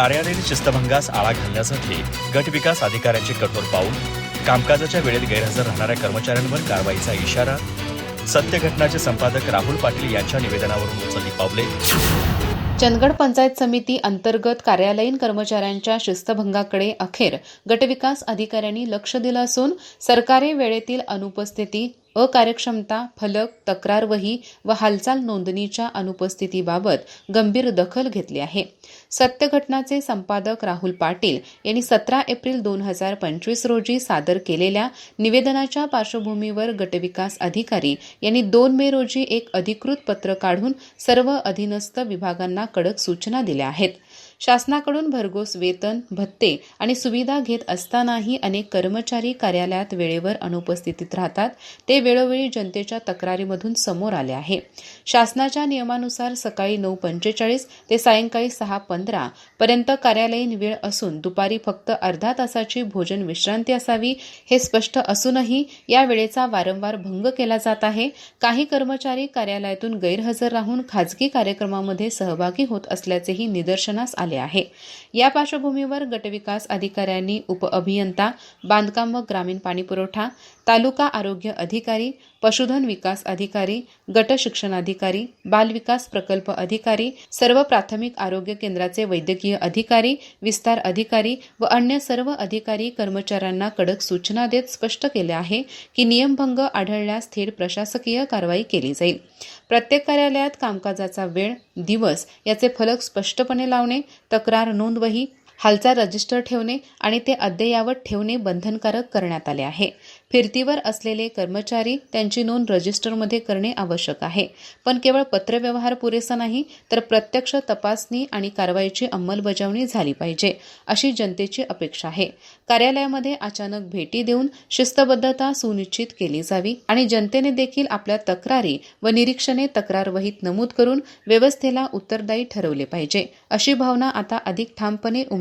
कार्यालयीन शिस्तभंगास आळा घालण्यासाठी गट विकास अधिकाऱ्यांचे कठोर पाऊल कामकाजाच्या वेळेत गैरहजर राहणाऱ्या कर्मचाऱ्यांवर कारवाईचा इशारा सत्य घटनाचे संपादक राहुल पाटील यांच्या निवेदनावरून उचलली पावले. चंदगड पंचायत समिती अंतर्गत कार्यालयीन कर्मचाऱ्यांच्या शिस्तभंगाकडे अखेर गटविकास अधिकाऱ्यांनी लक्ष दिलं असून सरकारी वेळेतील अनुपस्थिती अकार्यक्षमता फलक तक्रारवही व हालचाल नोंदणीच्या अनुपस्थितीबाबत गंभीर दखल घेतली आहे. सत्यघटनाचे संपादक राहुल पाटील यांनी सतरा एप्रिल दोन हजार पंचवीस रोजी सादर केलेल्या निवेदनाच्या पार्श्वभूमीवर गटविकास अधिकारी यांनी दोन मे रोजी एक अधिकृत पत्र काढून सर्व अधीनस्थ विभागांना कडक सूचना दिल्या आहेत. शासनाकडून भरघोस वेतन भत्ते आणि सुविधा घेत असतानाही अनेक कर्मचारी कार्यालयात वेळेवर अनुपस्थितीत राहतात. ते वेळोवेळी जनतेच्या तक्रारीमधून समोर आले आहे. शासनाच्या नियमानुसार सकाळी नऊ पंचेचाळीस ते सायंकाळी सहा पंधरा पर्यंत कार्यालयीन वेळ असून दुपारी फक्त अर्धा तासाची भोजन विश्रांती असावी हे स्पष्ट असूनही या वेळेचा वारंवार भंग केला जात आहे. काही कर्मचारी कार्यालयातून गैरहजर राहून खाजगी कार्यक्रमामध्ये सहभागी होत असल्याचेही निदर्शनास निदर्शनास आले आहे. या पार्श्वभूमीवर गटविकास अधिकाऱ्यांनी उपअभियंता बांधकाम व ग्रामीण पाणीपुरवठा तालुका आरोग्य अधिकारी पशुधन विकास अधिकारी गट शिक्षणाधिकारी बालविकास प्रकल्प अधिकारी सर्व प्राथमिक आरोग्य केंद्राचे वैद्यकीय अधिकारी विस्तार अधिकारी व अन्य सर्व अधिकारी कर्मचाऱ्यांना कडक सूचना देत स्पष्ट केले आहे की नियमभंग आढळल्यास थेट प्रशासकीय कारवाई केली जाईल. प्रत्येक कार्यालयात कामकाजाचा वेळ दिवस याचे फलक स्पष्टपणे लावणे तक्रार नोंदवही हालचाल रजिस्टर ठेवणे आणि ते अद्ययावत ठेवणे बंधनकारक करण्यात आले आहे. फिरतीवर असलेले कर्मचारी त्यांची नोंद रजिस्टरमध्ये करणे आवश्यक आहे. पण केवळ पत्रव्यवहार पुरेसा नाही तर प्रत्यक्ष तपासणी आणि कारवाईची अंमलबजावणी झाली पाहिजे अशी जनतेची अपेक्षा आहे. कार्यालयामध्ये अचानक भेटी देऊन शिस्तबद्धता सुनिश्चित केली जावी आणि जनतेने देखील आपल्या तक्रारी व निरीक्षणे तक्रारवहीत नमूद करून व्यवस्थेला उत्तरदायी ठरवले पाहिजे अशी भावना आता अधिक ठामपणे